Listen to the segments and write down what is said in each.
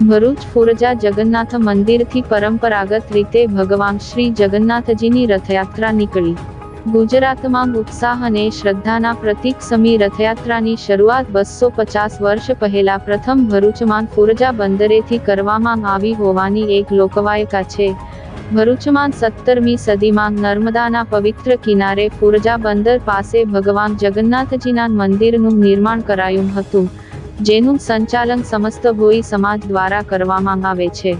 ભરૂચ ફુરજા જગન્નાથ મંદિરથી પરંપરાગત રીતે ભગવાન શ્રી જગન્નાથજીની રથયાત્રા નીકળી. ગુજરાતમાં ઉત્સાહ અને શ્રદ્ધાના પ્રતીક સમી રથયાત્રાની શરૂઆત બસો પચાસ વર્ષ પહેલા પ્રથમ ભરૂચમાં ફુરજા બંદરેથી કરવામાં આવી હોવાની એક લોકવાયકા છે. ભરૂચમાં સત્તરમી સદીમાં નર્મદાના પવિત્ર કિનારે ફુરજા બંદર પાસે ભગવાન જગન્નાથજીના મંદિરનું નિર્માણ કરાયું હતું. જેનું સંચાલન સમસ્ત ભોઈ સમાજ દ્વારા કરવામાં આવે છે.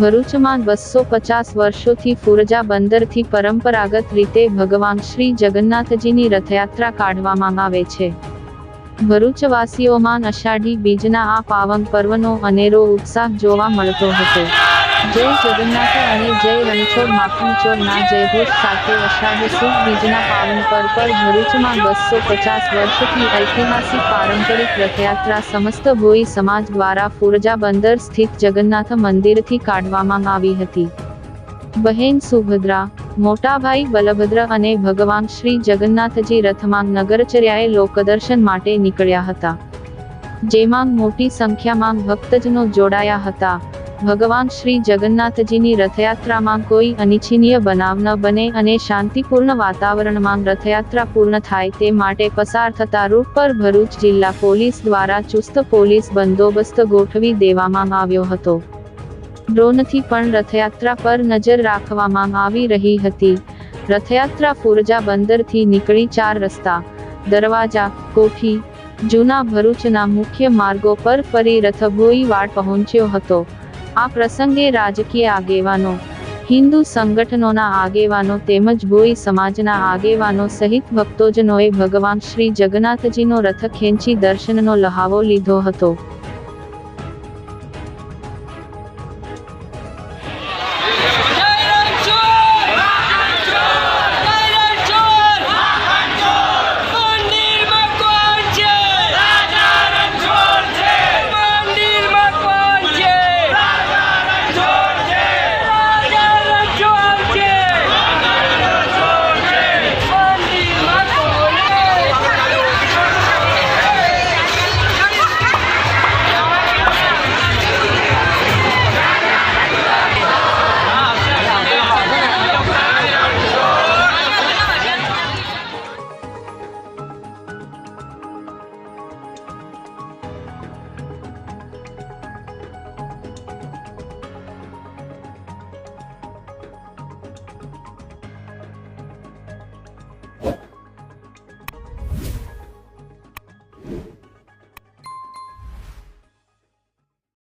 ભરૂચમાં બસો પચાસ વર્ષોથી ફુરજા બંદરથી પરંપરાગત રીતે ભગવાન શ્રી જગન્નાથજીની રથયાત્રા કાઢવામાં આવે છે. ભરૂચવાસીઓમાં અષાઢી બીજના આ પાવન પર્વનો અનેરો ઉત્સાહ જોવા મળતો હતો. જય જગન્નાથ અને જય રણછોડ માખણચોર ના જયઘોષ સાથે અષાઢ સુદ બીજના પાવન પર પર ભરૂચમાં બસો પચાસ વર્ષથી ઐતિહાસિક પારંપરિક રથયાત્રા સમસ્ત ભોઈ સમાજ દ્વારા ફુરજા બંદર સ્થિત જગન્નાથ મંદિરથી કાઢવામાં આવી હતી. બહેન સુભદ્રા, મોટાભાઈ બલભદ્ર અને ભગવાન શ્રી જગન્નાથજી રથમાં નગરચર્યાએ લોકદર્શન માટે નીકળ્યા હતા. જેમાં મોટી સંખ્યામાં ભક્તજનો જોડાયા હતા. ભગવાન શ્રી જગન્નાથજીની રથયાત્રામાં કોઈ અનિચ્છનીય બનાવ ન બને અને શાંતિપૂર્ણ વાતાવરણમાં રથયાત્રા પૂર્ણ થાય તે માટે પસાર થતા રૂટ પર ભરૂચ જિલ્લા પોલીસ દ્વારા ચુસ્ત પોલીસ બંદોબસ્ત ગોઠવી દેવામાં આવ્યો હતો. ડ્રોનથી પણ રથયાત્રા પર નજર રાખવામાં આવી રહી હતી. રથયાત્રા ફુરજા બંદરથી નીકળી ચાર રસ્તા, દરવાજા, કોઠી, જૂના ભરૂચના મુખ્ય માર્ગો પર ફરી રથભોઈ વાડ પહોંચ્યો હતો. આ પ્રસંગે રાજકીય આગેવાનો, હિન્દુ સંગઠનોના આગેવાનો તેમજ ભોઈ સમાજના આગેવાનો સહિત ભક્તોજનોએ ભગવાન શ્રી જગન્નાથજીનો રથ ખેંચી દર્શનનો લહાવો લીધો હતો.